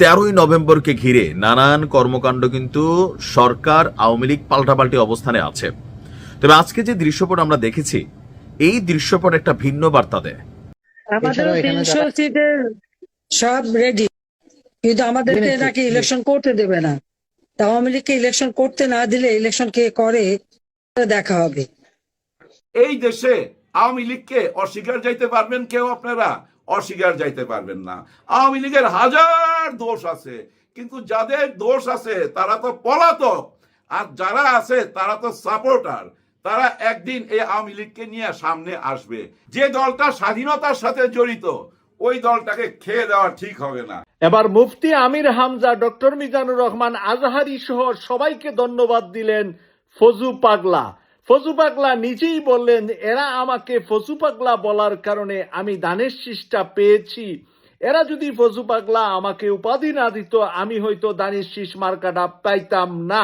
তেরোই নভেম্বরকে ঘিরে নানান কর্মকাণ্ড কিন্তু সরকার আওয়ামী লীগ পাল্টাপাল্টি অবস্থানে আছে। তবে আজকে যে দৃশ্যপট আমরা দেখেছি এই দৃশ্যপট একটা ভিন্ন বার্তা দেয়। আমাদের তিনশো সিটের সব রেডি কিন্তু আমাদেরকে নাকি ইলেকশন করতে দেবে না। তা আওয়ামী লীগকে ইলেকশন করতে না দিলে ইলেকশন কে করে দেখা হবে। এই দেশে আওয়ামী লীগকে অস্বীকার যাইতে পারবেন কেউ আপনারা? অস্বীকার যাইতে পারবেন না। আওয়ামী লীগের হাজার দোষ আছে, কিন্তু যাদের দোষ আছে, তারা তো পলাতক। আর যারা আছে, তারা তো সাপোর্টার। তারা একদিন এই আওয়ামী লীগকে নিয়ে সামনে আসবে। যে দলটা স্বাধীনতার সাথে জড়িত, ওই দলটাকে খেয়ে দেওয়া ঠিক হবে না। এবার মুফতি আমির হামজা, ডক্টর মিজানুর রহমান আজহারি সহ সবাইকে ধন্যবাদ দিলেন ফজু পাগলা। ফজু পাগলা নিজেই বললেন, এরা আমাকে ফজু পাগলা বলার কারণে আমি দানের শীষটা পেয়েছি। এরা যদি ফজু পাগলা আমাকে উপাধি না দিত, আমি হয়তো দানের শীষ মার্কাটা পাইতাম না।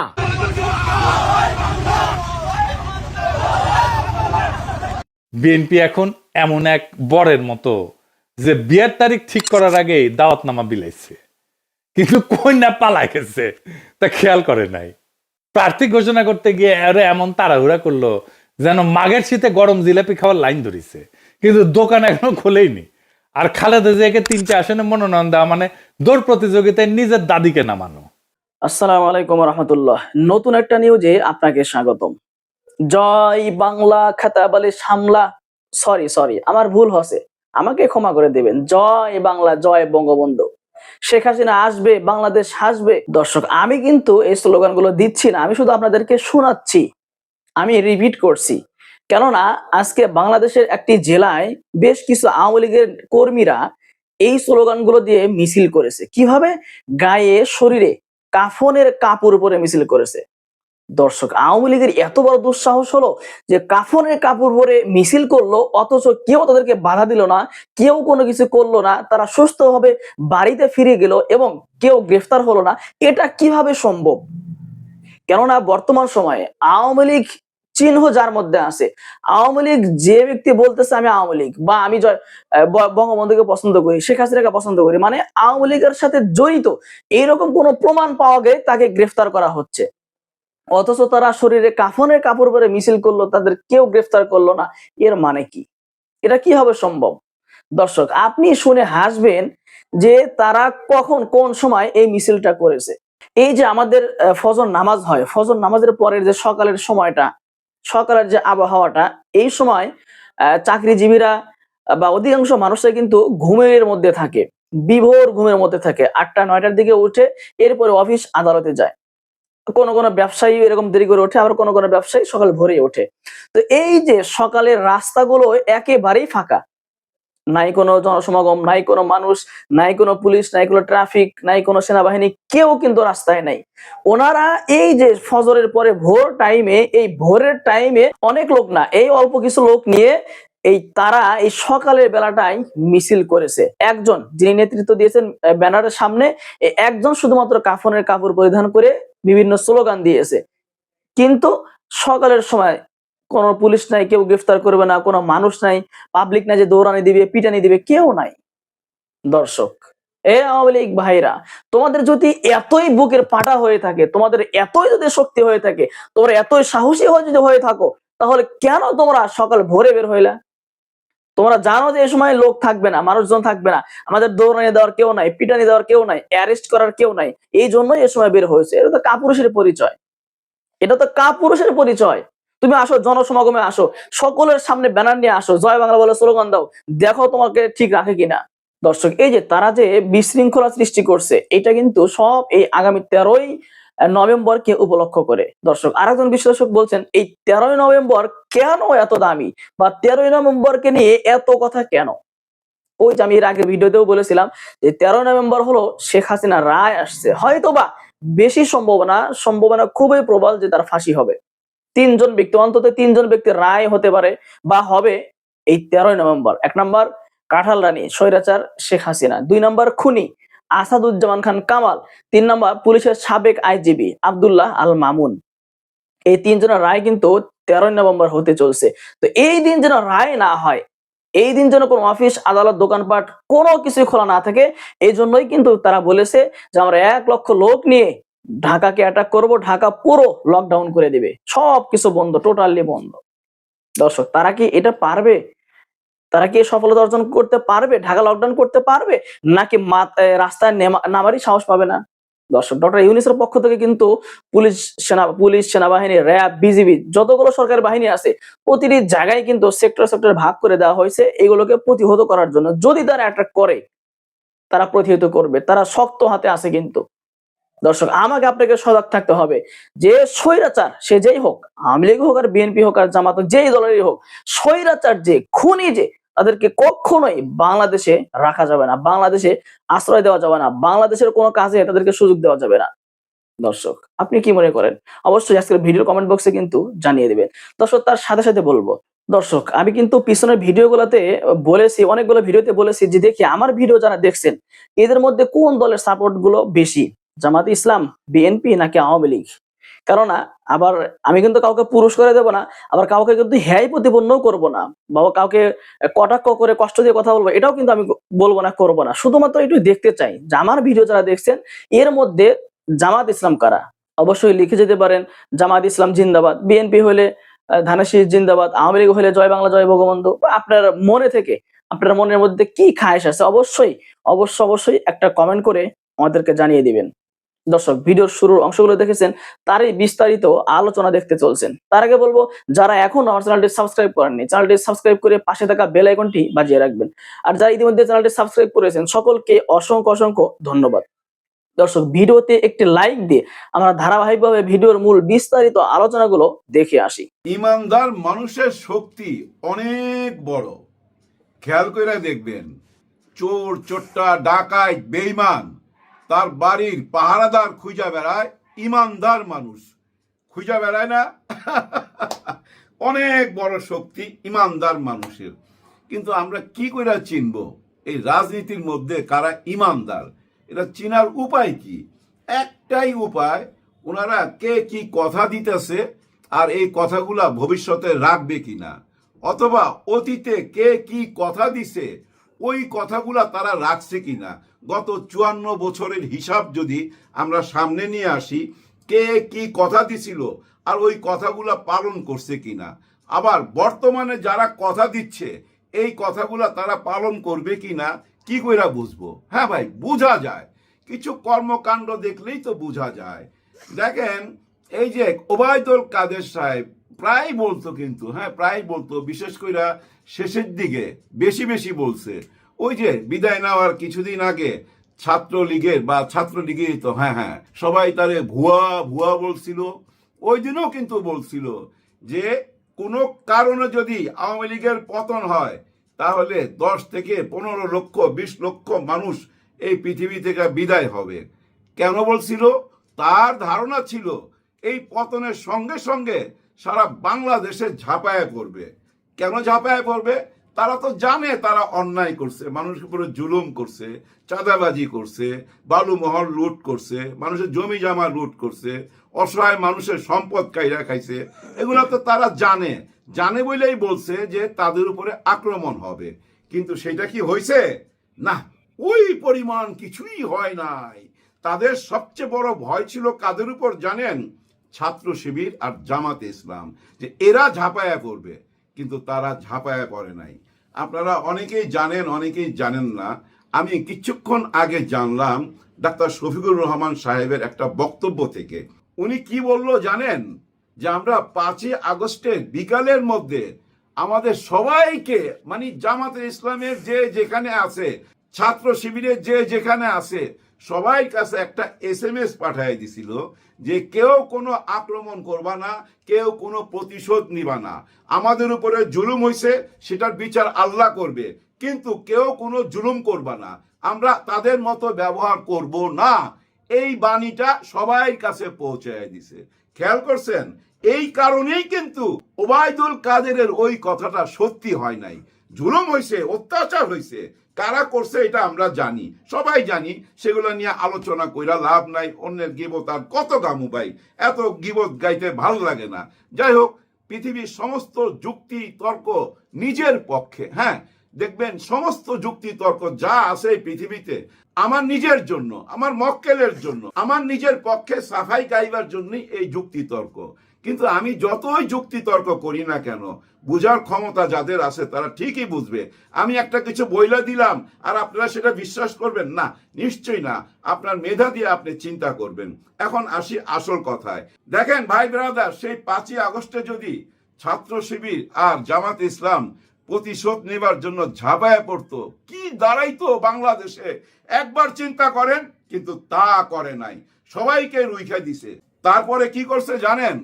বিএনপি এখন এমন এক বরের মতো, যে বিয়ের তারিখ ঠিক করার আগেই দাওয়াতনামা বিলাইছে। কিন্তু কন্যা পালাই গেছে তা খেয়াল করে নাই। প্রার্থী ঘোষণা করতে গিয়ে আরে এমন তাড়াহুড়া করল যেন মাঘের শীতে গরম জিলাপি খাওয়ার লাইন ধরিছে। কিন্তু দোকান এখনও খোলেইনি। আর খালেদা জিয়াকে তিনটে আসনে মনোনয়ন দেওয়া মানে দৌড় প্রতিযোগিতায় নিজের দাদিকে নামানো আসসালামু আলাইকুম রহমতুল্লাহ। নতুন একটা নিউজে আপনাকে স্বাগতম। জয় বাংলা খাতাবালি সামলা সরি সরি, আমার ভুল হচ্ছে আমাকে ক্ষমা করে দেবেন। জয় বাংলা, জয় বঙ্গবন্ধু। শেখ হাসিনা আসবে, বাংলাদেশ আসবে দর্শক, আমি কিন্তু এই স্লোগানগুলো দিচ্ছি না, আমি শুধু আপনাদেরকে শোনাচ্ছি, আমি রিপিট করছি। কেননা, আজকে বাংলাদেশের একটি জেলায় বেশ কিছু আওয়ামী লীগের কর্মীরা এই স্লোগানগুলো দিয়ে মিছিল করেছে। কীভাবে? গায়ে, শরীরে কাফনের কাপড় উপরে মিছিল করেছে। দর্শক, আওয়ামী লীগের এত বড় দুঃসাহস হলো যে কাফনের কাপড় পরে মিছিল করল, অথচ কেউ তাদেরকে বাধা দিল না, কেউ কোনো কিছু করল না, তারা সুস্থভাবে বাড়িতে ফিরে গেল এবং কেউ গ্রেফতার হলো না। এটা কীভাবে সম্ভব? কেননা বর্তমান সময়ে আওয়ামী লীগ চিহ্ন যার মধ্যে আছে, আওয়ামী লীগ যে ব্যক্তি বলতেছে আমি আওয়ামী লীগ বা আমি বঙ্গবন্ধুকে পছন্দ করি, শেখ হাসিনাকে পছন্দ করি মানে আওয়ামী লীগের সাথে জড়িত, এইরকম কোনো প্রমাণ পাওয়া গেলে তাকে গ্রেফতার করা হচ্ছে। অথচ তারা শরীরে কাফনের কাপড় পরে মিছিল করল, তাদের কেউ গ্রেফতার করল না। এর মানে কি? এটা কি হবে সম্ভব? দর্শক, আপনি শুনে হাসবেন যে তারা কখন কোন সময় এই মিছিলটা করেছে। এই যে আমাদের ফজর নামাজ হয়, ফজর নামাজের পরের যে সকালের সময়টা, সকালের যে আবহাওয়াটা, এই সময় চাকরিজীবীরা বা অধিকাংশ মানুষরা কিন্তু ঘুমের মধ্যে থাকে, বিভোর ঘুমের মধ্যে থাকে। আটটা, নয়টার দিকে উঠে এরপরে অফিস আদালতে যায়। কোনো কোনো ব্যবসায়ী এরকম দেরি করে ওঠে, আবার কোনো কোনো ব্যবসায়ী সকাল ভোরে ওঠে। তো এই যে সকালের রাস্তাগুলো একেবারেই ফাঁকা। নাই কোনো জনসমাগম, নাই কোনো মানুষ, নাই কোনো পুলিশ, নাই কোনো ট্রাফিক, নাই কোনো সেনাবাহিনী, কেউ কিন্তু রাস্তায় নাই। ওনারা এই যে ফজরের পরে ভোর টাইমে এই ভোরের টাইমে অনেক লোক না, এই অল্প কিছু লোক নিয়ে এই তারা এই সকালের বেলাটাই মিছিল করেছে। একজন যিনি নেতৃত্ব দিয়েছেন ব্যানারের সামনে একজন শুধুমাত্র কাফনের কাপড় পরিধান করে বিভিন্ন স্লোগান দিয়েছে। কিন্তু সকালের সময় কোনো পুলিশ নাই, কেউ গ্রেফতার করবে না, কোনো মানুষ নাই পাবলিক নাই যে দৌড়ানি দিবে, পিটানি দিবে, কেউ নাই। দর্শক, এ আওয়ামী লীগ ভাইরা, তোমাদের যদি এতই বুকের পাটা হয়ে থাকে, তোমাদের এতই যদি শক্তি হয়ে থাকে, তোমরা এতই সাহসী হয়ে যদি হয়ে থাকো, তাহলে কেন তোমরা সকাল ভোরে বের হইলা? তোমরা জানো যে এই সময় লোক থাকবে না, মানুষজন থাকবে না। আমাদের দৌড়ানি দেওয়ার কেউ নাই পিটানি দেওয়ার কেউ নাই অ্যারেস্ট করার কেউ নাই। এই জন্যই এই সময় বের হয়েছে। এটা তো কাপুরুষের পরিচয়। এটা তো কাপুরুষের পরিচয়। তুমি আসো, জনসমাগমে আসো, সকলের সামনে ব্যানার নিয়ে আসো, জয় বাংলা বলে স্লোগান দাও, দেখো তোমাকে ঠিক রাখে কিনা। দর্শক, এই যে তারা যে বিশৃঙ্খলা সৃষ্টি করছে, এটা কিন্তু সব এই আগামী তেরোই নভেম্বরকে উপলক্ষ করে। দর্শক, আরেকজন বিশ্লেষক বলছেন, এই তেরোই নভেম্বর কেন এত দামি? বা তেরোই নভেম্বরকে নিয়ে এত কথা কেন? ওই যে আমি এর আগের ভিডিওতেও বলেছিলাম যে, তেরোই নভেম্বর হলো শেখ হাসিনা রায় আসছে। হয়তোবা বেশি সম্ভাবনা সম্ভাবনা খুবই প্রবল যে তার ফাঁসি হবে। তিনজন ব্যক্তি, অন্তত তিনজন ব্যক্তির রায় হতে পারে বা হবে এই তেরোই নভেম্বর। এক নম্বর, কাঁঠাল রানী, স্বৈরাচার শেখ হাসিনা। দুই নম্বর, খুনি আসাদুজ্জামান খান কামাল, তিন নম্বর পুলিশের সাবেক আইজিবি আব্দুল্লাহ আল মামুন এই তিনজনের রায় কিন্তু তেরোই নভেম্বর হতে চলছে। তো এই দিন যেন রায় না হয়, এই দিন যেন কোনো অফিস, আদালত, দোকানপাট কোনো কিছুই খোলা না থাকে, এই জন্যই কিন্তু তারা বলেছে যে আমরা এক লক্ষ লোক নিয়ে ঢাকাকে অ্যাটাক করব, ঢাকা পুরো লকডাউন করে দিবে। সব কিছু বন্ধ টোটালি বন্ধ। দর্শক, তারা কি এটা পারবে? তারা কি সফলতা অর্জন করতে পারবে? ঢাকা লকডাউন করতে পারবে? নাকি রাস্তায় নেমা- নামারই সাহস পাবে না? দর্শক ডক্টর ইউনিসের পক্ষ থেকে কিন্তু পুলিশ সেনা, পুলিশ সেনাবাহিনী, র্যাব, বিজিবি যতগুলো সরকারি বাহিনী আছে, প্রতিটি জায়গায় কিন্তু সেক্টর সেক্টর ভাগ করে দেওয়া হয়েছে। এগুলোকে প্রতিহত করার জন্য যদি তারা অ্যাটাক করে, তারা প্রতিহত করবে। তারা শক্ত হাতে আছে কিন্তু। দর্শক, আমাকে আপনাকে সজাগ থাকতে হবে। যে স্বৈরাচার, সে যেই হোক, আওয়ামী লীগ হোক আর বিএনপি হোক আর জামাত যেই দলেরই হোক, স্বৈরাচার যে, খুনি যে তাদেরকে কখনোই বাংলাদেশে রাখা যাবে না, বাংলাদেশে আশ্রয় দেওয়া যাবে না, বাংলাদেশের কোনো কাজে তাদেরকে সুযোগ দেওয়া যাবে না। দর্শক, আপনি কি মনে করেন? অবশ্যই আজকের ভিডিও কমেন্ট বক্সে কিন্তু জানিয়ে দেবেন। দর্শক, তার সাথে সাথে বলব, দর্শক, আমি কিন্তু পিছনের ভিডিও ভিডিওগুলোতে বলেছি, অনেকগুলো ভিডিওতে বলেছি যে দেখি আমার ভিডিও যারা দেখছেন, এদের মধ্যে কোন দলের সাপোর্টগুলো বেশি? জামাত ইসলাম, বিএনপি নাকি আওয়ামী লীগ? কেননা আবার আমি কিন্তু কাউকে পুরুষ করে দেবো না আবার কাউকে কিন্তু হ্যায় প্রতিপন্ন করব না বাবা কাউকে কটাক্ষ করে কষ্ট দিয়ে কথা বলব এটাও কিন্তু আমি বলব না করব না। শুধুমাত্র একটু দেখতে চাই যে আমার ভিডিও যারা দেখছেন এর মধ্যে জামাত ইসলাম কারা? অবশ্যই লিখে যেতে পারেন জামাত ইসলাম জিন্দাবাদ বিএনপি হলে আহ, জিন্দাবাদ আওয়ামী লীগ হলে জয় বাংলা জয় বঙ্গবন্ধু বা আপনার মনে থেকে আপনার মনের মধ্যে কি খায়েশ আছে অবশ্যই অবশ্য অবশ্যই একটা কমেন্ট করে আমাদেরকে জানিয়ে দিবেন। দর্শক, ভিডিওর শুরুর অংশগুলো দেখেছেন, তারই বিস্তারিত আলোচনা দেখতে চলছেন। তার আগে বলব, যারা এখন আমার চ্যানেলটি সাবস্ক্রাইব করেননি, চ্যানেলটি সাবস্ক্রাইব করে পাশে থাকা বেল আইকনটি বাজিয়ে রাখবেন। আর যারা ইতিমধ্যে চ্যানেলটি সাবস্ক্রাইব করেছেন, সকলকে অসংখ্য অসংখ্য ধন্যবাদ। দর্শক, ভিডিওতে একটি লাইক দিয়ে আমরা ধারাবাহিকভাবে ভিডিওর মূল বিস্তারিত আলোচনাগুলো দেখে আসি। ইমানদার মানুষের শক্তি অনেক বড়। খেয়াল করে দেখবেন, চোর, চোট্টা ডাকায় বেইমান তার বাড়ির পাহারাদার খুঁজা বেড়ায় ইমানদার মানুষ। খুঁজা বেড়ায় না? অনেক বড় শক্তি ইমানদার মানুষের। কিন্তু আমরা কি করে চিনব? এই রাজনীতির মধ্যে কারা ইমানদার? এটা চিনার উপায় কি? একটাই উপায়, ওনারা কে কি কথা দিতেছে আর এই কথাগুলা ভবিষ্যতে রাখবে কিনা? অথবা অতীতে কে কি কথা দিছে, ওই কথাগুলা তারা রাখছে কিনা? গত চুয়ান্ন বছরের হিসাব যদি আমরা সামনে নিয়ে আসি, কে কি কথা দিছিল আর ওই কথাগুলো পালন করছে কিনা? আবার বর্তমানে যারা কথা দিচ্ছে, এই কথাগুলা তারা পালন করবে কিনা, কি কইরা বুঝব? হ্যাঁ ভাই, বোঝা যায়। কিছু কর্মকাণ্ড দেখলেই তো বোঝা যায়। দেখেন, এই যে ওবায়দুল কাদের সাহেব প্রায় বলতো কিন্তু হ্যাঁ প্রায় বলতো, বিশেষ করে শেষের দিকে, বেশি বেশি বলছে। ওই যে বিদায় নেওয়ার কিছুদিন আগে ছাত্রলীগের বা ছাত্রলীগের তো হ্যাঁ হ্যাঁ সবাই তারে ভুয়া ভুয়া বলছিল। ওই দিনও কিন্তু বলছিল যে কোনো কারণে যদি আওয়ামী লীগের পতন হয়, তাহলে দশ থেকে পনেরো লক্ষ, বিশ লক্ষ মানুষ এই পৃথিবী থেকে বিদায় হবে। কেন বলছিল? তার ধারণা ছিল এই পতনের সঙ্গে সঙ্গে সারা বাংলাদেশে ঝাঁপায় পড়বে। কেন ঝাঁপায় পড়বে? তারা তো জানে তারা অন্যায় করছে, মানুষের উপরে জুলুম করছে, চাঁদাবাজি করছে বালুমহল লুট করছে, মানুষের জমি জমা লুট করছে, অসহায় মানুষের সম্পদ কাইরা খাইছে, এগুলো তো তারা জানে। জানে বলেই বলছে যে তাদের উপরে আক্রমণ হবে। কিন্তু সেটা কি হয়েছে না, ওই পরিমাণ কিছুই হয় নাই। তাদের সবচেয়ে বড় ভয় ছিল কাদের উপর জানেন? ছাত্র শিবির আর জামাতে ইসলাম, যে এরা ঝাঁপায়া পড়বে, কিন্তু তারা ঝাঁপায়া পড়ে নাই। আপনারা অনেকেই জানেন অনেকেই জানেন না। আমি কিছুক্ষণ আগে জানলাম ডাক্তার শফিকুর রহমান সাহেবের একটা বক্তব্য থেকে। উনি কি বলল জানেন? যে আমরা পাঁচই আগস্টের বিকালের মধ্যে আমাদের সবাইকে মানে জামাতে ইসলামের যে যেখানে আছে ছাত্র শিবিরের যে যেখানে আছে, সবাই কাছে একটা এস এম এস পাঠাই দিছিল যে কেউ কোনো আক্রমণ করবা না, কেউ কোনো প্রতিশোধ নিবা না। আমাদের উপরে জুলুম হয়েছে সেটার বিচার আল্লাহ করবে। কিন্তু কেউ কোনো জুলুম করবা না। আমরা তাদের মতো ব্যবহার করব না। এই বাণীটা সবাই কাছে পৌঁছায় দিছে। খেয়াল করছেন? এই কারণেই কিন্তু ওবায়দুল কাদেরের ওই কথাটা সত্যি হয় নাই। জুলুম হয়েছে অত্যাচার হয়েছে কারা করছে এটা আমরা জানি। সবাই জানি, সেগুলো নিয়ে আলোচনা কইরা লাভ নাই, অন্যের গিবত আর কত গামু ভাই? এত গিবত গাইতে ভালো লাগে না। যাই হোক, পৃথিবীর সমস্ত যুক্তি, তর্ক নিজের পক্ষে হ্যাঁ? দেখবেন, সমস্ত যুক্তি, তর্ক যা আছে পৃথিবীতে, আমার নিজের জন্য, আমার মক্কেলের জন্য, আমার নিজের পক্ষে সাফাই গাইবার জন্যই এই যুক্তি, তর্ক। কিন্তু আমি যতই যুক্তি তর্ক করি না কেন, বুঝার ক্ষমতা যাদের আছে তারা ঠিকই বুঝবে। আমি একটা কিছু বইলা দিলাম, আর আপনারা সেটা বিশ্বাস করবেন? না, নিশ্চয়ই না। আপনার মেধা দিয়ে আপনি চিন্তা করবেন। এখন আসি আসল কথায়। দেখেন, ভাই ব্রাদার, সেই পাঁচই আগস্টে যদি ছাত্র শিবির আর জামাত ইসলাম প্রতিশোধ নেবার জন্য ঝাঁপায় পড়তো, কি দাঁড়াইতো বাংলাদেশে? একবার চিন্তা করেন, কিন্তু তা করে নাই। সবাইকে রুইখা দিছে। তারপরে কি করছে জানেন?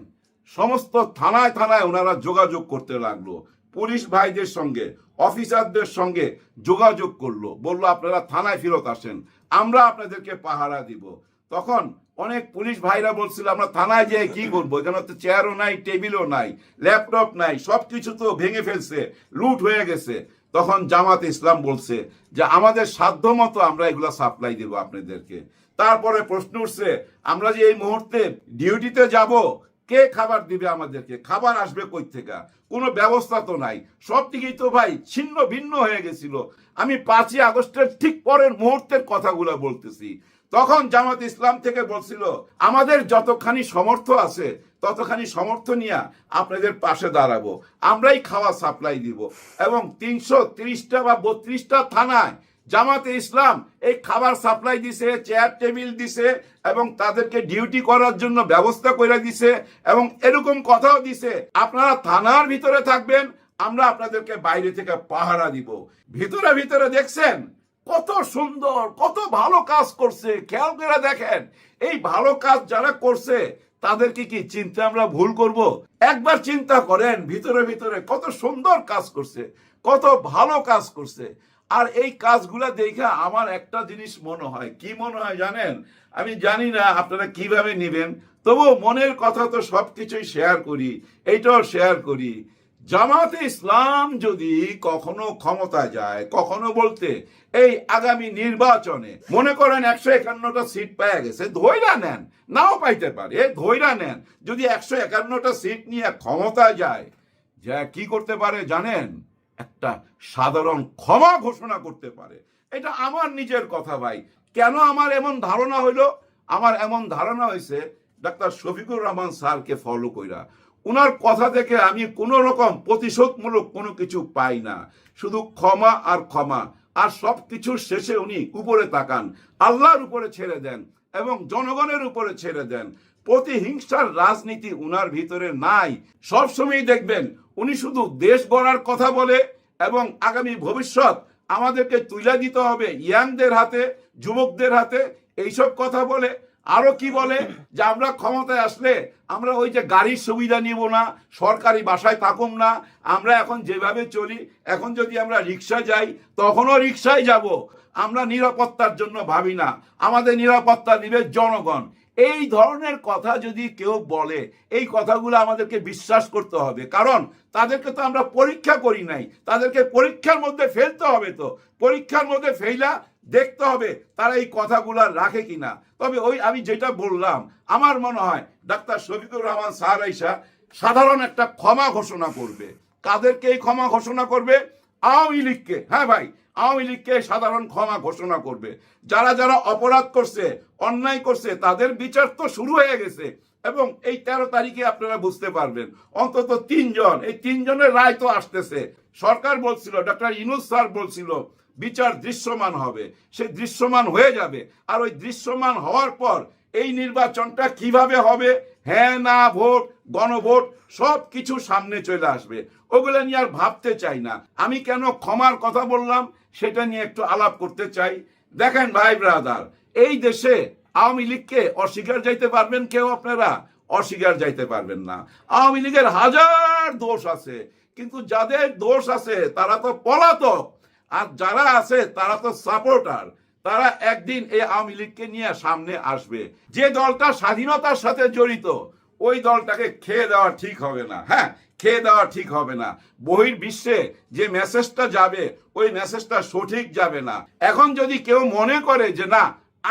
সমস্ত থানায় থানায় ওনারা যোগাযোগ করতে লাগল। পুলিশ ভাইদের সঙ্গে, অফিসারদের সঙ্গে যোগাযোগ করল। বলল, আপনারা থানায় ফেরত আসেন, আমরা আপনাদেরকে পাহারা দিব। তখন অনেক পুলিশ ভাইরা বলছিল, আমরা থানায় যেয়ে কি করব? এখানে তো চেয়ারও নাই, টেবিলও নাই, ল্যাপটপ নাই, সবকিছু তো ভেঙে ফেলছে, লুট হয়ে গেছে। তখন জামাত ইসলাম বলছে যে, আমাদের সাধ্য মতো আমরা এগুলা সাপ্লাই দেব আপনাদেরকে। তারপরে প্রশ্ন উঠছে, আমরা যে এই মুহূর্তে ডিউটিতে যাব কে খাবার দিবে আমাদেরকে? খাবার আসবে কই থেকে কোনো ব্যবস্থা তো নাই। সব দিকেই তো ভাই ছিন্ন ভিন্ন হয়ে গেছিল। আমি পাঁচই আগস্টের ঠিক পরের মুহূর্তের কথাগুলো বলতেছি। তখন জামাত ইসলাম থেকে বলছিল, আমাদের যতখানি সমর্থ আছে, ততখানি সমর্থ নিয়ে আপনাদের পাশে দাঁড়াবো। আমরাই খাওয়া সাপ্লাই দিব। এবং তিনশো তিরিশটা বা বত্রিশটা থানায় জামাতে ইসলাম এই খাবার সাপ্লাই দিছে, চেয়ার টেবিল দিছে এবং তাদেরকে ডিউটি করার জন্য ব্যবস্থা করে দিছে এবং এরকম কথাও দিছে। আপনারা থানার ভিতরে থাকবেন, আমরা আপনাদেরকে বাইরে থেকে পাহারা দিব। ভিতরে ভিতরে দেখছেন কত সুন্দর, কত ভালো কাজ করছে। খেয়াল করে দেখেন, এই ভালো কাজ যারা করছে, তাদেরকে কি চিন্তা আমরা ভুল করব? একবার চিন্তা করেন, ভিতরে ভিতরে কত সুন্দর কাজ করছে, কত ভালো কাজ করছে। আর এই কাজগুলা দেখে আমার একটা জিনিস মনে হয়। কি মনে হয় জানেন? আমি জানি না আপনারা কীভাবে নেবেন তবু মনের কথা তো সবকিছুই শেয়ার করি, এইটাও শেয়ার করি। জামাতে ইসলাম যদি কখনো ক্ষমতায় যায়, কখনো বলতে এই আগামী নির্বাচনে, মনে করেন একশো একান্নটা সিট পেয়ে গেছে ধৈরা নেন, নাও পাইতে পারে ধৈরা নেন। যদি একশো একান্নটা সিট নিয়ে ক্ষমতা যায়, যা কি করতে পারে জানেন? একটা সাধারণ ক্ষমা ঘোষণা করতে পারে। এটা আমার নিজের কথা ভাই। কেন আমার এমন ধারণা হইল? আমার এমন ধারণা হয়েছে ডাক্তার শফিকুর রহমান স্যারকে ফলো কইরা। উনার কথা থেকে আমি কোনো রকম প্রতিশোধমূলক কোনো কিছু পাই না। শুধু ক্ষমা আর ক্ষমা, আর সব কিছুর শেষে উনি উপরে তাকান, আল্লাহর উপরে ছেড়ে দেন এবং জনগণের উপরে ছেড়ে দেন। প্রতিহিংসার রাজনীতি উনার ভিতরে নাই। সবসময় দেখবেন, উনি শুধু দেশ গড়ার কথা বলে এবং আগামী ভবিষ্যৎ আমাদেরকে তুলে দিতে হবে ইয়াংদের হাতে, যুবকদের হাতে, এইসব কথা বলে। আরও কি বলে? যে আমরা ক্ষমতায় আসলে আমরা ওই যে গাড়ির সুবিধা নিব না, সরকারি বাসায় থাকুম না, আমরা এখন যেভাবে চলি, এখন যদি আমরা রিক্সা যাই, তখনও রিক্সায় যাব। আমরা নিরাপত্তার জন্য ভাবি না। আমাদের নিরাপত্তা নিবে জনগণ। এই ধরনের কথা যদি কেউ বলে, এই কথাগুলো আমাদেরকে বিশ্বাস করতে হবে। কারণ তাদেরকে তো আমরা পরীক্ষা করি নাই। তাদেরকে পরীক্ষার মধ্যে ফেলতে হবে তো। পরীক্ষার মধ্যে ফেলা দেখতে হবে তারা এই কথাগুলো রাখে কিনা। তবে ওই আমি যেটা বললাম, আমার মনে হয় ডাক্তার শফিকুর রহমান স্যার আইসা সাধারণ একটা ক্ষমা ঘোষণা করবে। কাদেরকে এই ক্ষমা ঘোষণা করবে? আওয়ামী লীগকে। হ্যাঁ ভাই আওয়ামী লীগকে সাধারণ ক্ষমা ঘোষণা করবে। যারা যারা অপরাধ করছে, অন্যায় করছে, তাদের বিচার তো শুরু হয়ে গেছে। এবং এই তেরো তারিখে আপনারা বুঝতে পারবেন, অন্তত তিনজন, এই তিনজনের রায় তো আসতেছে। সরকার বলছিল ডক্টর ইনুস স্যার বলছিল, বিচার দৃশ্যমান হবে। সে দৃশ্যমান হয়ে যাবে। আর ওই দৃশ্যমান হওয়ার পর এই নির্বাচনটা কীভাবে হবে? হ্যাঁ না, ভোট, গণভোট, সব কিছু সামনে চলে আসবে। ওগুলো নিয়ে আর ভাবতে চাই না। আমি কেন ক্ষমার কথা বললাম? সেটা নিয়ে একটু আলাপ করতে চাই। দেখেন ভাই ব্রাদার, এই দেশে আওয়ামী লীগকে অস্বীকার যাইতে পারবেন কেউ আপনারা? অস্বীকার যাইতে পারবেন না। আওয়ামী লীগের হাজার দোষ আছে, কিন্তু যাদের দোষ আছে তারা তো পলাতক। আর যারা আছে তারা তো সাপোর্টার। তারা একদিন এই আওয়ামী লীগকে নিয়ে সামনে আসবে। যে দলটা স্বাধীনতার সাথে জড়িত, ওই দলটাকে খেয়ে দেওয়া ঠিক হবে না। হ্যাঁ খেয়ে দেওয়া ঠিক হবে না। বহির বিশ্বে যে মেসেজটা যাবে, ওই মেসেজটা সঠিক যাবে না। এখন যদি কেউ মনে করে যে, না,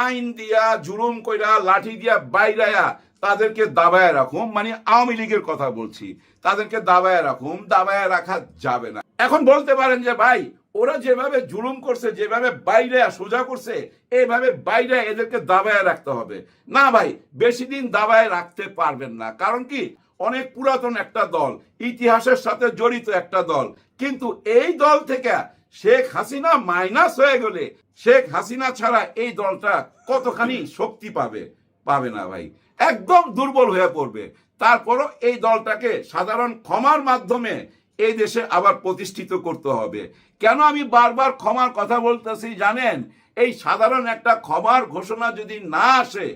আইন দিয়া, জুলুম কইরা, লাঠি দিয়া বাইরায়া, তাদেরকে দাবায় রাখুম মানে আওয়ামী লীগের কথা বলছি, তাদেরকে দাবায় রাখুম, দাবায় রাখা যাবে না। এখন বলতে পারেন যে, ভাই, ওরা যেভাবে জুলুম করছে, যেভাবে বাইরে সোজা করছে এইভাবে বাইরে এদেরকে দাবায় রাখতে হবে। না, ভাই, বেশি দিন দাবায় রাখতে পারবেন না। কারণ কি? অনেক পুরাতন একটা দল, ইতিহাসের সাথে জড়িত একটা দল। কিন্তু এই দল থেকে শেখ হাসিনা মাইনাস হয়ে গেলে, শেখ হাসিনা ছাড়া এই দলটা কতখানি শক্তি পাবে পাবে না ভাই। একদম দুর্বল হয়ে পড়বে। তারপরও এই দলটাকে সাধারণ ক্ষমার মাধ্যমে এই দেশে আবার প্রতিষ্ঠিত করতে হবে। কেন আমি বারবার ক্ষমার কথা বলতেছি জানেন? এই সাধারণ একটা ক্ষমার ঘোষণা যদি না আসে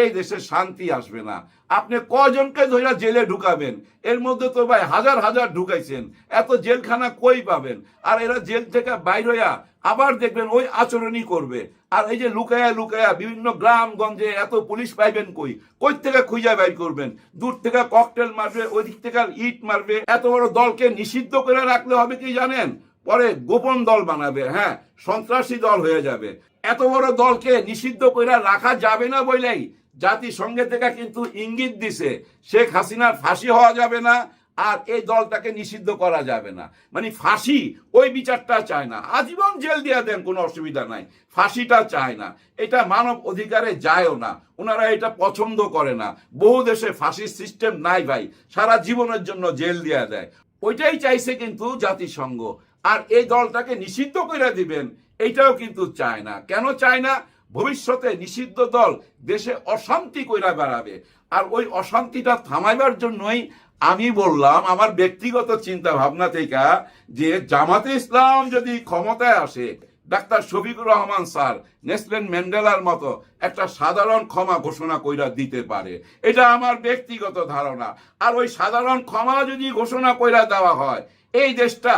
এই দেশে শান্তি আসবে না। আপনি কজনকে ধরে জেলে ঢুকাবেন? এর মধ্যে তো ভাই হাজার হাজার ঢুকাইছেন। এত জেলখানা কই পাবেন? আর এরা জেল থেকে বাইর হইয়া আবার দেখবেন ওই আচরণই করবে। আর এই যে লুকায়া লুকায়া বিভিন্ন গ্রামগঞ্জে এত পুলিশ পাইবেন কই? কই থেকে খুঁজে বাইর করবেন? দূর থেকে ককটেল মারবে, ওই দিক থেকে ইট মারবে। এত বড় দলকে নিষিদ্ধ করে রাখলে হবে কি জানেন? পরে গোপন দল বানাবে হ্যাঁ? সন্ত্রাসী দল হয়ে যাবে। এত বড় দলকে নিষিদ্ধ করে রাখা যাবে না বলেই জাতিসংঘে থেকে কিন্তু ইঙ্গিত দিছে, শেখ হাসিনার ফাঁসি হওয়া যাবে না আর এই দলটাকে নিষিদ্ধ করা যাবে না। মানে ফাঁসি ওই বিচারটা চায় না। আজীবন জেল দিয়ে দেন, কোনো অসুবিধা নাই। ফাঁসিটা চায় না। এটা মানব অধিকারে যায়ও না। ওনারা এটা পছন্দ করে না। বহু দেশে ফাঁসির সিস্টেম নাই ভাই। সারা জীবনের জন্য জেল দিয়ে দেয়। ওইটাই চাইছে কিন্তু জাতিসংঘ। আর এই দলটাকে নিষিদ্ধ করে দিবেন, এইটাও কিন্তু চায় না। কেন চায় না? ভবিষ্যতে নিষিদ্ধ দল দেশে অশান্তি কইরা বেড়াবে। আর ওই অশান্তিটা থামাইবার জন্যই আমি বললাম, আমার ব্যক্তিগত চিন্তা ভাবনা থেকে, যে জামাতে ইসলাম যদি ক্ষমতায় আসে, doctor Shafiqur Rahman sir, Nelson ম্যান্ডেলার মতো একটা সাধারণ ক্ষমা ঘোষণা কইরা দিতে পারে। এটা আমার ব্যক্তিগত ধারণা। আর ওই সাধারণ ক্ষমা যদি ঘোষণা কইরা দেওয়া হয়, এই দেশটা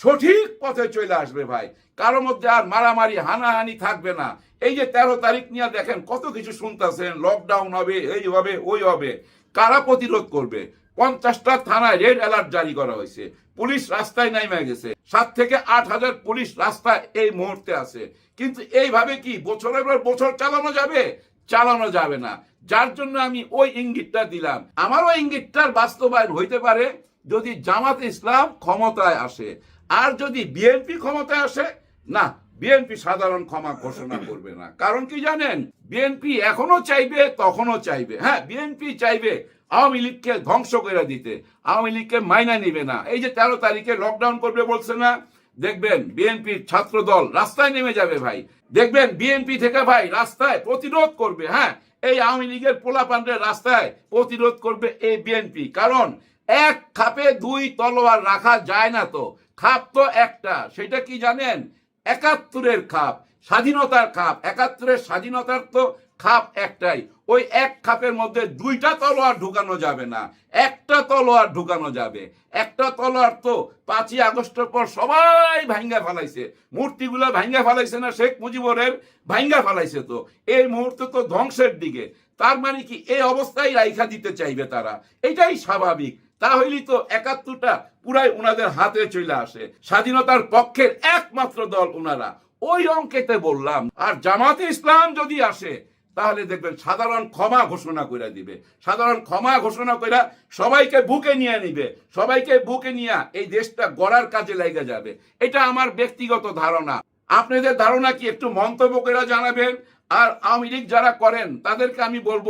সঠিক পথে চলে আসবে ভাই। কারোর মধ্যে আর মারামারি, হানাহানি থাকবে না। এই যে তেরো তারিখ নিয়ে দেখেন কত কিছু শুনতেছেন লকডাউন হবে, এই হবে, ওই হবে। কারা প্রতিরোধ করবে? পঞ্চাশটা থানায় রেড অ্যালার্ট জারি করা হয়েছে। পুলিশ রাস্তায় নাইমে গেছে। সাত থেকে আট হাজার পুলিশ রাস্তায় এই মুহূর্তে আছে। কিন্তু এইভাবে কি বছরের পর বছর চালানো যাবে? চালানো যাবে না। যার জন্য আমি ওই ইঙ্গিতটা দিলাম। আমারও ইঙ্গিতটার বাস্তবায়ন হইতে পারে যদি জামাত ইসলাম ক্ষমতায় আসে। আর যদি বিএনপি ক্ষমতায় আসে, না, বিএনপি সাধারণ ক্ষমা ঘোষণা করবে না। কারণ কি জানেন? বিএনপি এখনও চাইবে, তখনও চাইবে। হ্যাঁ বিএনপি চাইবে আওয়ামী লীগকে ধ্বংস করে দিতে। আওয়ামী লীগকে মাইনা নিবে না। এই যে তেরো তারিখে লকডাউন করবে বলছে না? দেখবেন বিএনপির ছাত্র দল রাস্তায় নেমে যাবে ভাই। দেখবেন বিএনপি থেকে ভাই রাস্তায় প্রতিরোধ করবে হ্যাঁ? এই আওয়ামী লীগের পোলাপান্ডের রাস্তায় প্রতিরোধ করবে এই বিএনপি। কারণ এক খাপে দুই তলোয়ার রাখা যায় না তো। খাপ তো একটা, সেটা কি জানেন? একাত্তরের খাপ, স্বাধীনতার খাপ। একাত্তরের স্বাধীনতার তো খাপ একটাই। ওই এক খাপের মধ্যে দুইটা তলোয়ার ঢুকানো যাবে না। একটা তলোয়ার ঢুকানো যাবে। একটা তলোয়ার তো পাঁচই আগস্টের পর সবাই ভাঙ্গা ফেলাইছে। মূর্তিগুলো ভাঙ্গা ফেলাইছে না শেখ মুজিবরের? ভাঙ্গা ফেলাইছে তো। এই মুহূর্তে তো ধ্বংসের দিকে। তার মানে কি এই অবস্থায় রাইখা দিতে চাইবে তারা? এটাই স্বাভাবিক। তাহলেই তো একাত্তরটা পুরাই ওনাদের হাতে চলে আসে। স্বাধীনতার পক্ষের একমাত্র দল ওনারা ওই অঙ্কেতে বললাম, আর জামাতে ইসলাম যদি আসে, তাহলে দেখবেন সাধারণ ক্ষমা ঘোষণা করে দিবে। সাধারণ ক্ষমা ঘোষণা করে সবাইকে বুকে নিয়ে নিবে। সবাইকে বুকে নিয়ে এই দেশটা গড়ার কাজে লেগে যাবে। এটা আমার ব্যক্তিগত ধারণা। আপনাদের ধারণা কি একটু মন্তব্য করে জানাবেন? আর আওয়ামী লীগ যারা করেন, তাদেরকে আমি বলব,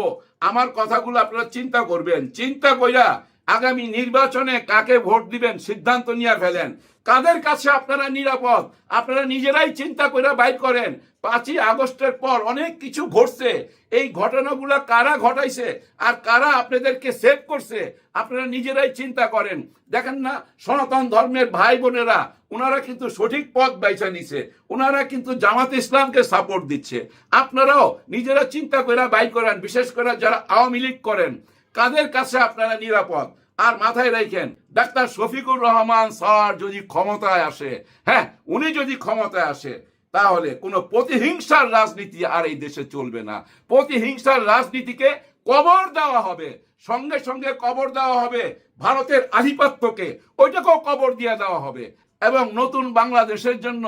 আমার কথাগুলো আপনারা চিন্তা করবেন। চিন্তা কইরা আগামী নির্বাচনে কাকে ভোট দিবেন, সিদ্ধান্ত নিয়ে ফেলেন। কাদের কাছে আপনারা নিরাপদ? আপনারা নিজেরাই চিন্তা করে বাইর করেন। পাঁচই আগস্টের পর অনেক কিছু ঘটছে। এই ঘটনাগুলো কারা ঘটাইছে আর কারা আপনাদেরকে সেভ করছে, আপনারা নিজেরাই চিন্তা করেন। দেখেন না, সনাতন ধর্মের ভাই বোনেরা ওনারা কিন্তু সঠিক পথ বাইছা নিছে। ওনারা কিন্তু জামাত ইসলামকে সাপোর্ট দিচ্ছে। আপনারাও নিজেরা চিন্তা করে বাইর করেন, বিশেষ করে যারা আওয়ামী লীগ করেন। কাদের কাছে আপনারা নিরাপদ? আর মাথায় রাখেন, ডাক্তার শফিকুর রহমান স্যার যদি ক্ষমতায় আসে হ্যাঁ উনি যদি ক্ষমতায় আসে, তাহলে কোনো প্রতিহিংসার রাজনীতি আর এই দেশে চলবে না। প্রতিহিংসার রাজনীতিকে কবর দেওয়া হবে, সঙ্গে সঙ্গে কবর দেওয়া হবে ভারতের আধিপত্যকে। ওইটাকেও কবর দিয়ে দেওয়া হবে। এবং নতুন বাংলাদেশের জন্য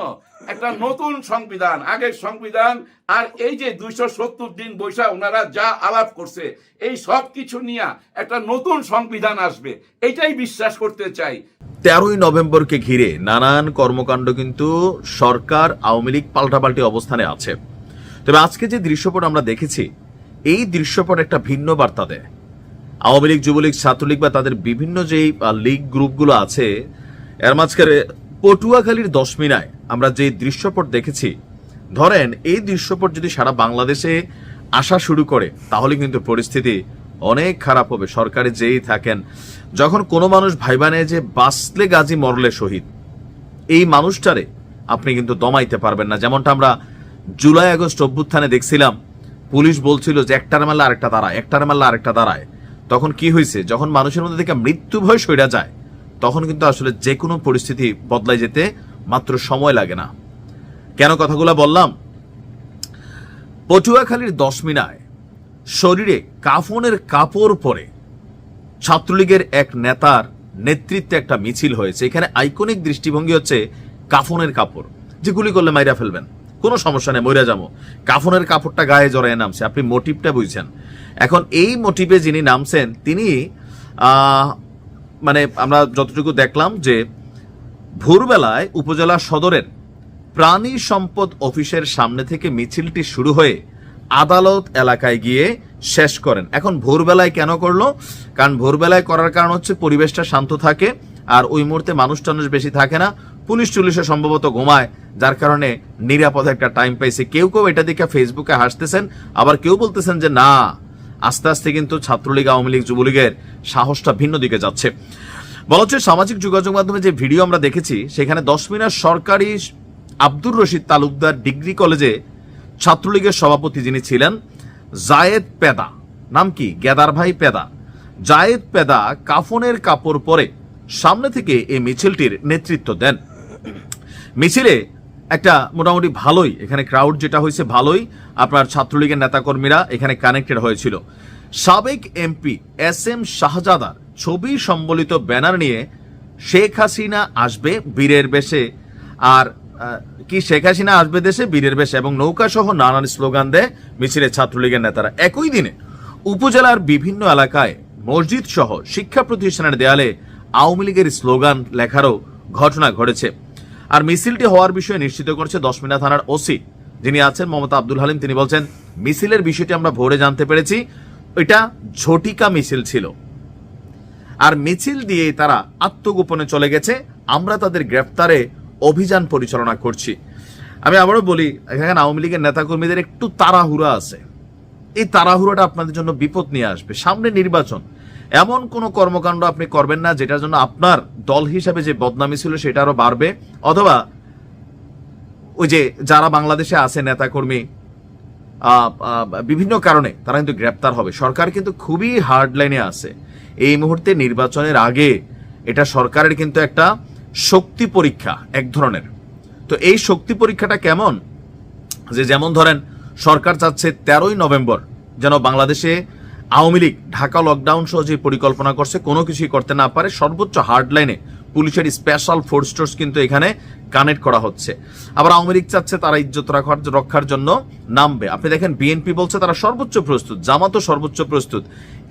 একটা নতুন সংবিধান, আগের সংবিধান, আর এই যে দুইশো সত্তর দিন বৈশা ওনারা যা আলাপ করছে, এই সব কিছু নিয়ে একটা নতুন সংবিধান আসবে, এটাই বিশ্বাস করতে চাই। তেরোই নভেম্বরকে ঘিরে নানান কর্মকাণ্ড কিন্তু সরকার আওয়ামী লীগ পাল্টাপাল্টি অবস্থানে আছে। তবে আজকে যে দৃশ্যপট আমরা দেখেছি, এই দৃশ্যপট একটা ভিন্ন বার্তা দেয়। আওয়ামী লীগ, যুবলীগ, ছাত্রলীগ বা তাদের বিভিন্ন যেই লীগ গ্রুপগুলো আছে, এর মাঝখানে পটুয়াখালীর দশমিনায় আমরা যে দৃশ্যপট দেখেছি, ধরেন এই দৃশ্যপট যদি সারা বাংলাদেশে আসা শুরু করে, তাহলে কিন্তু পরিস্থিতি অনেক খারাপ হবে। সরকারে যেই থাকেন, যখন কোনো মানুষ ভাইবা নেয় যে বাসলে গাজী, মরলে শহীদ। এই মানুষটারে আপনি কিন্তু দমাইতে পারবেন না। যেমনটা আমরা জুলাই, আগস্ট অভ্যুত্থানে দেখছিলাম, পুলিশ বলছিল যে, একটার মারলে আরেকটা দাঁড়ায়, একটার মারলে আরেকটা দাঁড়ায়। তখন কি হয়েছে যখন মানুষের মধ্যে থেকে মৃত্যু ভয় সইরা যায় তখন কিন্তু আসলে যে কোনো পরিস্থিতি বদলাই যেতে মাত্র সময় লাগে না। কেন কথাগুলো বললাম? পটুয়াখালীর দশমিনায় শরীরে কাফনের কাপড় পরে ছাত্রলীগের এক নেতার নেতৃত্বে একটা মিছিল হয়েছে। এখানে আইকনিক দৃষ্টিভঙ্গি হচ্ছে কাফনের কাপড়। যে গুলি করলে মাইরা ফেলবেন। কোনো সমস্যা নেই, মইরা যাব। কাফনের কাপড়টা গায়ে জড়ায় নামছে। আপনি মোটিভটা বুঝছেন। এখন এই মোটিভে যিনি নামছেন, তিনি মানে আমরা যতটুকু দেখলাম যে ভোরবেলায় উপজেলা সদরের প্রাণী সম্পদ অফিসের সামনে থেকে মিছিলটি শুরু হয়ে আদালত এলাকায় গিয়ে শেষ করেন। এখন ভোরবেলায় কেন করল? কারণ ভোরবেলায় করার কারণ হচ্ছে পরিবেশটা শান্ত থাকে আর ওই মুহূর্তে মানুষ টানুষ বেশি থাকে না। পুলিশ টুলিশে সম্ভবত ঘুমায়, যার কারণে নিরাপদ একটা টাইম পাইছে। কেউ কেউ এটা দেখে ফেসবুকে হাসতেছেন, আবার কেউ বলতেছেন যে, না আস্তে আস্তে কিন্তু ছাত্রলীগ, আওয়ামী লীগ, যুবলীগের সাহসটা ভিন্ন দিকে যাচ্ছে। বলা হচ্ছে সামাজিক যোগাযোগ মাধ্যমে যে ভিডিও আমরা দেখেছি, সেখানে দশ মিনার সরকারি আব্দুর রশিদ তালুকদার ডিগ্রি কলেজে ছাত্রলীগের সভাপতি যিনি ছিলেন, জায়েদ পেদা। নাম কি? গেদার ভাই পেদা। জায়েদ পেদা কাফনের কাপড় পরে সামনে থেকে এই মিছিলটির নেতৃত্ব দেন। মিছিলে একটা মোটামুটি ভালোই, এখানে ক্রাউড যেটা হয়েছে ভালোই, আপনার ছাত্রলীগের নেতাকর্মীরা এখানে কানেক্টেড হয়েছিল। সাবেক এমপি এস এম শাহজাদার ছবি সম্বলিত ব্যানার নিয়ে শেখ হাসিনা আসবে বীরের বেশে। আর কি শেখ হাসিনা আসবে দেশে? বীরের বেশে। এবং নৌকা সহ নানান স্লোগান দেয় মিছিলে ছাত্রলীগের নেতারা। একই দিনে উপজেলার বিভিন্ন এলাকায় মসজিদ সহ শিক্ষা প্রতিষ্ঠানের দেয়ালে আওয়ামী লীগের স্লোগান লেখারও ঘটনা ঘটেছে। আর মিছিলটি হওয়ার বিষয়ে নিশ্চিত করছে দশমিনা থানার ওসি। যিনি আছেন মমতা আব্দুল হালিম, তিনি বলছেন, মিছিলের বিষয়টি আমরা ভোরে জানতে পেরেছি। এটা ঝটিকা মিছিল ছিল। আর মিছিল দিয়ে তারা আত্মগোপনে চলে গেছে। আমরা তাদের গ্রেফতারে অভিযান পরিচালনা করছি। আমি আবারও বলি, এখানে আওয়ামী লীগের নেতাকর্মীদের একটু তাড়াহুড়া আছে। এই তাড়াহুড়াটা আপনাদের জন্য বিপদ নিয়ে আসবে। সামনে নির্বাচন এমন কোনো কর্মকাণ্ড আপনি করবেন না, যেটার জন্য আপনার দল হিসাবে যে বদনামি ছিল সেটা আরও বাড়বে। অথবা ওই যে যারা বাংলাদেশে আছে নেতাকর্মী বিভিন্ন কারণে তারা কিন্তু গ্রেপ্তার হবে। সরকার কিন্তু খুবই হার্ড লাইনে আছে। এই মুহূর্তে নির্বাচনের আগে এটা সরকারের কিন্তু একটা শক্তি পরীক্ষা এক ধরনের। তো এই শক্তি পরীক্ষাটা কেমন? যে যেমন ধরেন, সরকার চাচ্ছে তেরোই নভেম্বর যেন বাংলাদেশে আওয়ামী লীগ ঢাকা লকডাউন সহ যে পরিকল্পনা করছে, কোনো কিছুই করতে না পারে। সর্বোচ্চ হার্ডলাইনে পুলিশের স্পেশাল ফোর্স টোর্স কিন্তু এখানে কানেক্ট করা হচ্ছে। আবার আওয়ামী লীগ চাচ্ছে তারা ইজ্জত রাখার, রক্ষার জন্য নামবে। আপনি দেখেন বিএনপি বলছে তারা সর্বোচ্চ প্রস্তুত, জামাতও সর্বোচ্চ প্রস্তুত।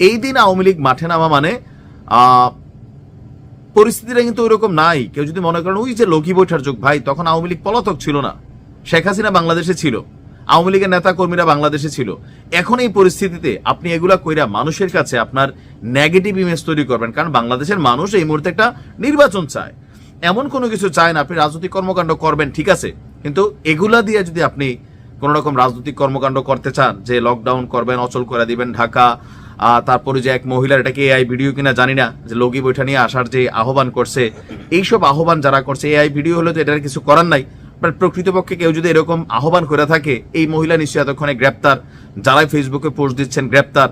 এই দিন আওয়ামী লীগ মাঠে নামা মানে পরিস্থিতিটা কিন্তু ওইরকম নাই। কেউ যদি মনে করেন, ওই যে লঘি বৈঠার যুগ, ভাই, তখন আওয়ামী লীগ পলাতক ছিল না। শেখ হাসিনা বাংলাদেশে ছিল। আওয়ামী লীগের নেতা কর্মীরা বাংলাদেশে ছিল। এখন এই পরিস্থিতিতে আপনি এগুলা কইরা মানুষের কাছে আপনার নেগেটিভ ইমেজ তৈরি করবেন। কারণ বাংলাদেশের মানুষ এই মুহূর্তে একটা নির্বাচন চায়। এমন কোনো কিছু চায় না, আপনি রাজনৈতিক কর্মকাণ্ড করবেন, ঠিক আছে। কিন্তু এগুলা দিয়ে যদি আপনি কোনো রকম রাজনৈতিক কর্মকাণ্ড করতে চান, যে লকডাউন করবেন, অচল করে দিবেন ঢাকা তারপরে যে এক মহিলার এটাকে এআই ভিডিও কিনা জানি না, যে লগি বৈঠা নিয়ে আসার যে আহ্বান করছে, এইসব আহ্বান যারা করছে এআই ভিডিও হলে তো এটার কিছু করার নাই। প্রকৃতপক্ষে কেউ যদি এরকম আহ্বান করে থাকে, এই মহিলা নিশ্চয়ই এতক্ষণে গ্রেপ্তার, যারাই ফেসবুকে পোস্ট দিচ্ছেন গ্রেপ্তার।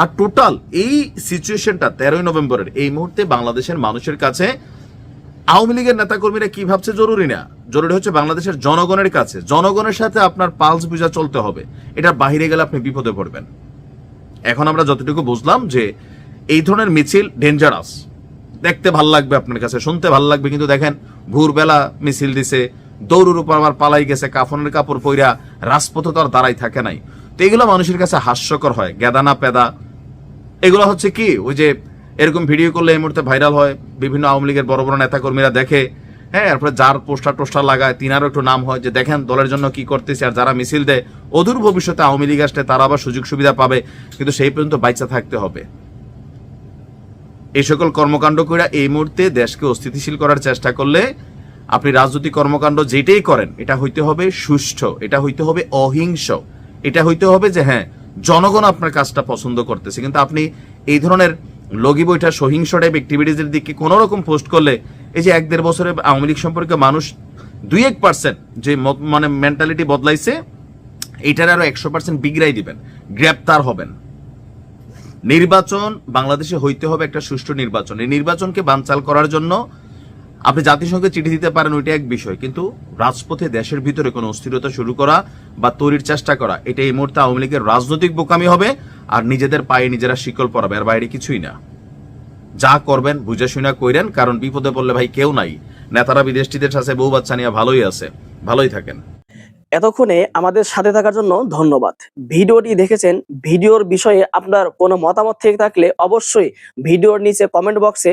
আর টোটাল এই সিচুয়েশনটা তেরোই নভেম্বরের, এই মুহূর্তে বাংলাদেশের মানুষের কাছে আওয়ামী লীগের নেতাকর্মীরা কি ভাবছে জরুরি না? জরুরি হচ্ছে বাংলাদেশের জনগণের কাছে, জনগণের সাথে আপনার পালস বুঝা চলতে হবে। এটা বাহিরে গেলে আপনি বিপদে পড়বেন। এখন আমরা যতটুকু বুঝলাম যে এই ধরনের মিছিল ডেঞ্জারাস দেখতে ভালো লাগবে আপনার কাছে, শুনতে ভালো লাগবে, কিন্তু দেখেন, ভোরবেলা মিছিল দিছে দৌড়ের উপর আমার পালাই গেছে, কাফনের কাপড় পইরা রাজপথে তো আর দাঁড়াই থাকে নাই। তো এগুলো মানুষের কাছে হাস্যকর হয়, গেদানা পেদা। এগুলো হচ্ছে কি? ওই যে এরকম ভিডিও করলে এই মুহূর্তে ভাইরাল হয়, বিভিন্ন আওয়ামী লীগের বড় বড় নেতাকর্মীরা দেখে হ্যাঁ এরপরে যার পোস্টার টোস্টার লাগায়, তিনারও একটু নাম হয় যে, দেখেন, দলের জন্য কি করতেছে, আর যারা মিছিল দেয়, অদূর ভবিষ্যতে আওয়ামী লীগ আসলে তারা আবার সুযোগ সুবিধা পাবে, কিন্তু সেই পর্যন্ত বাইচা থাকতে হবে। এই সকল কর্মকাণ্ড করে এই মুহূর্তে দেশকে অস্থিতিশীল করার চেষ্টা করলে আপনি রাজনৈতিক কর্মকাণ্ড যেটাই করেন, এটা হইতে হবে সুষ্ঠু, এটা হইতে হবে অহিংস। এটা হইতে হবে যে হ্যাঁ জনগণ আপনার কাজটা পছন্দ করতেছে, কিন্তু আপনি এই ধরনের লগি বইটা সহিংস টাইপ অ্যাক্টিভিটিজের দিকে কোনো রকম পোস্ট করলে, এই যে এক দেড় বছরে আওয়ামী লীগ সম্পর্কে মানুষ দুই এক পার্সেন্ট যে মানে মেন্টালিটি বদলাইছে, এটার আরও একশো পার্সেন্ট বিগড়াই দিবেন, গ্রেপ্তার হবেন। নির্বাচন বাংলাদেশে হইতে হবে একটা সুষ্ঠু নির্বাচন। এই নির্বাচনকে বানচাল করার জন্য আপনি জাতিসংঘে চিঠি দিতে পারেন, ওইটা এক বিষয়, কিন্তু রাজপথে দেশের ভিতরে কোনো অস্থিরতা শুরু করা বা তৈরির চেষ্টা করা, এটা এই মুহূর্তে আওয়ামী লীগের রাজনৈতিক বোকামি হবে আর নিজেদের পায়ে নিজেরা শিকল পরাবে আর বাইরে কিছুই না। যা করবেন, বুঝে শুনে কইরেন, কারণ বিপদে পড়লে ভাই কেউ নাই। নেতারা বিদেশটিদের সাথে বউ বাচ্চা নিয়ে ভালোই আছে, ভালোই থাকেন। এতক্ষণে আমাদের সাথে থাকার জন্য ধন্যবাদ। ভিডিওটি দেখেছেন, ভিডিওর বিষয়ে আপনার কোনো মতামত থেকে থাকলে অবশ্যই ভিডিওর নিচে কমেন্ট বক্সে